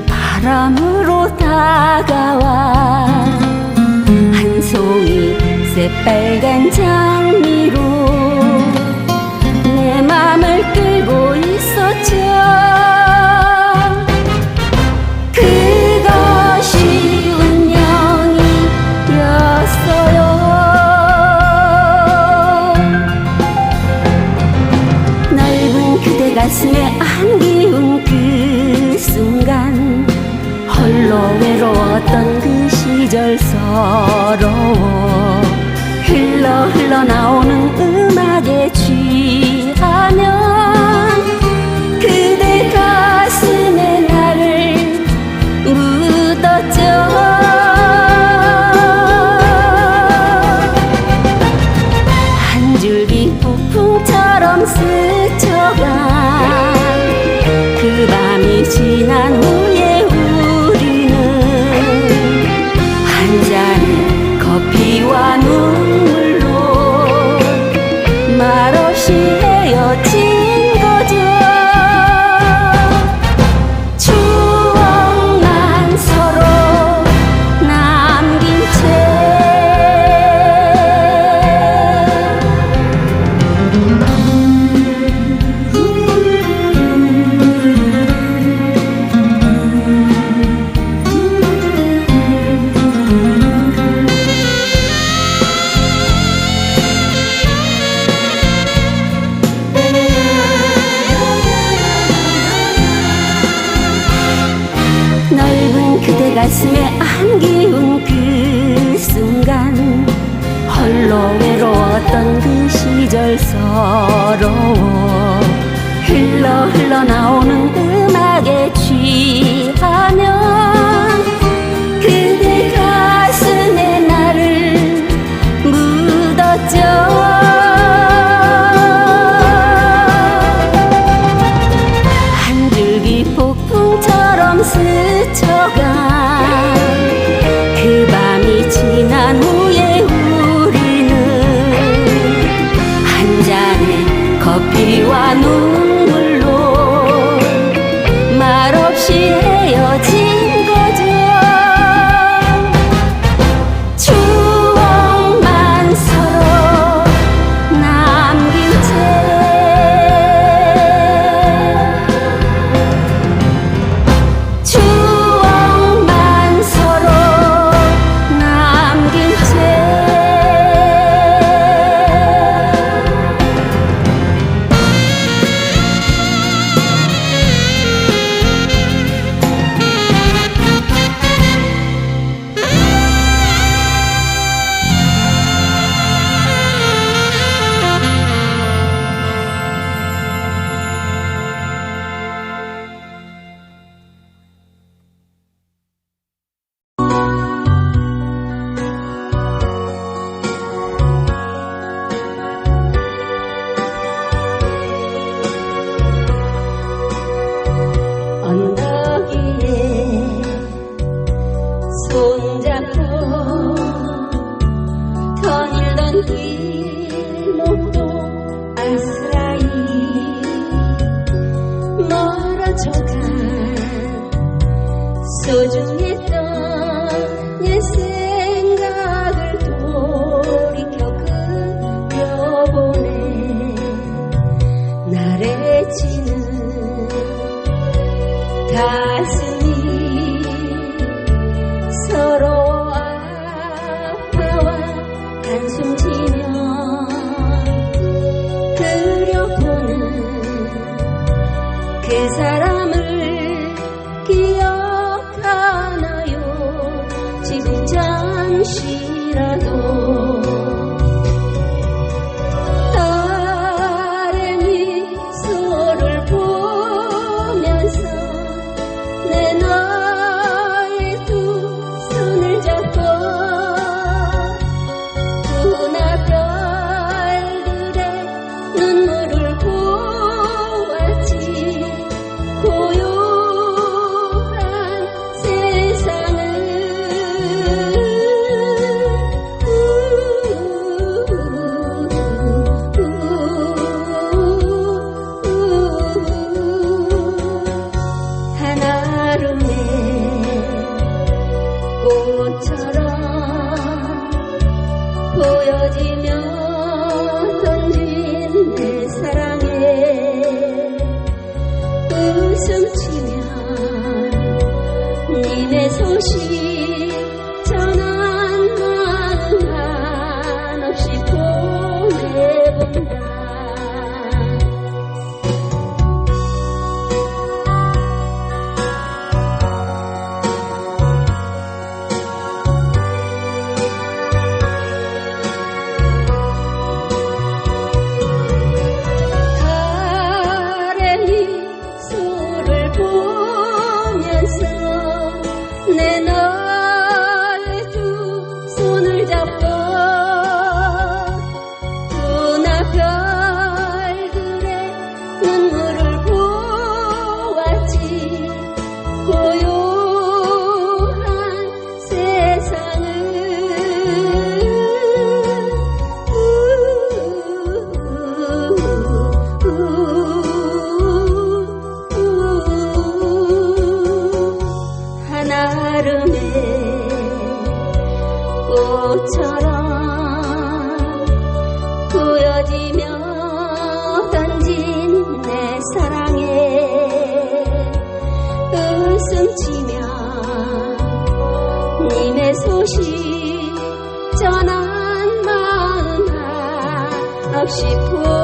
바람으로 다가와. 한 송이 새빨간 장미로 내 맘을 끌고 있었죠. 그것이 운명이었어요. 넓은 그대 가슴에 ใจ ขอพี่ว่าหนู 가슴에 안기운 그 순간 홀로 외로웠던 그 시절 서러워 흘러 흘러나오는 그 손잡고 거닐던 길목도 아스라이 멀어져간 소중히 떨어지며 던진 내 사랑에 웃음치며 님의 소식 전한 마음 한없이 푸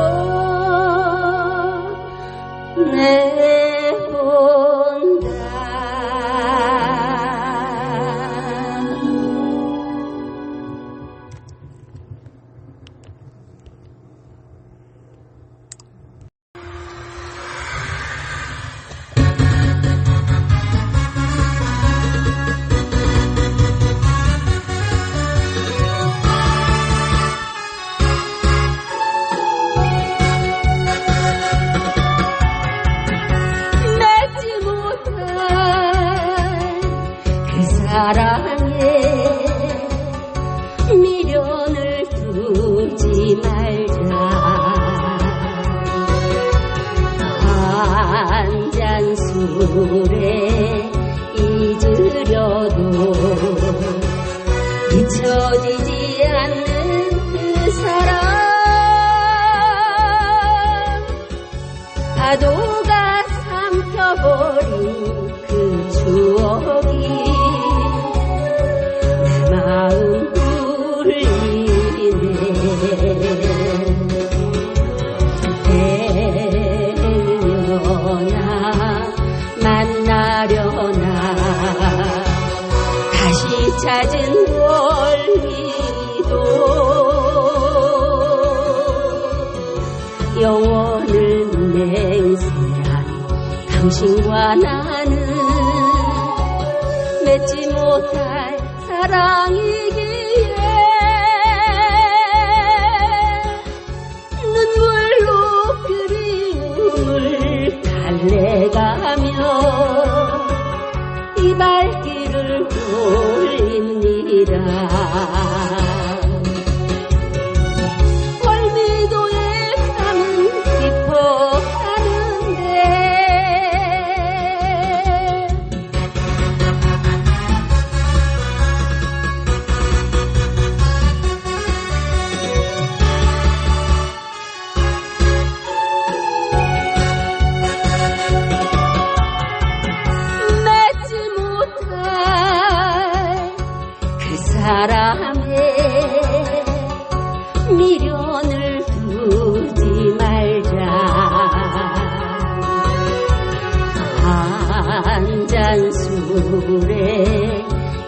Senhor. 영원을 맹세한 당신과 나는 맺지 못할 사랑이기에 눈물로 그리움을 달래가며 이발길을 돌립니다. 한 잔 술에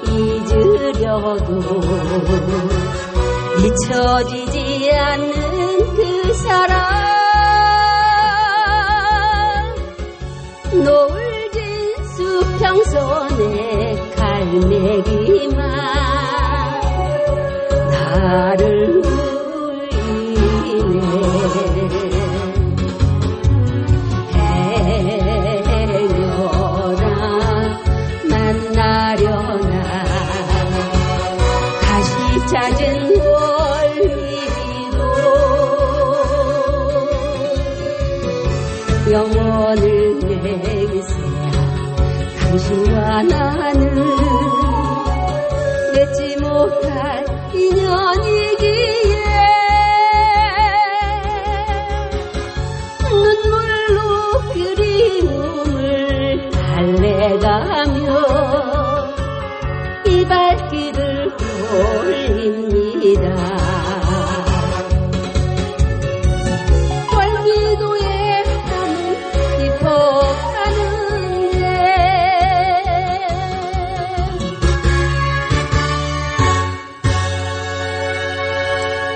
잊으려도 잊혀지지 않는 그 사람 노을진 수평선에 갈매기만 영원을 내세야 당신과 나는 맺지 못할 인연이기에 눈물로 그리움을 달래가며 이 발길을 올립니다.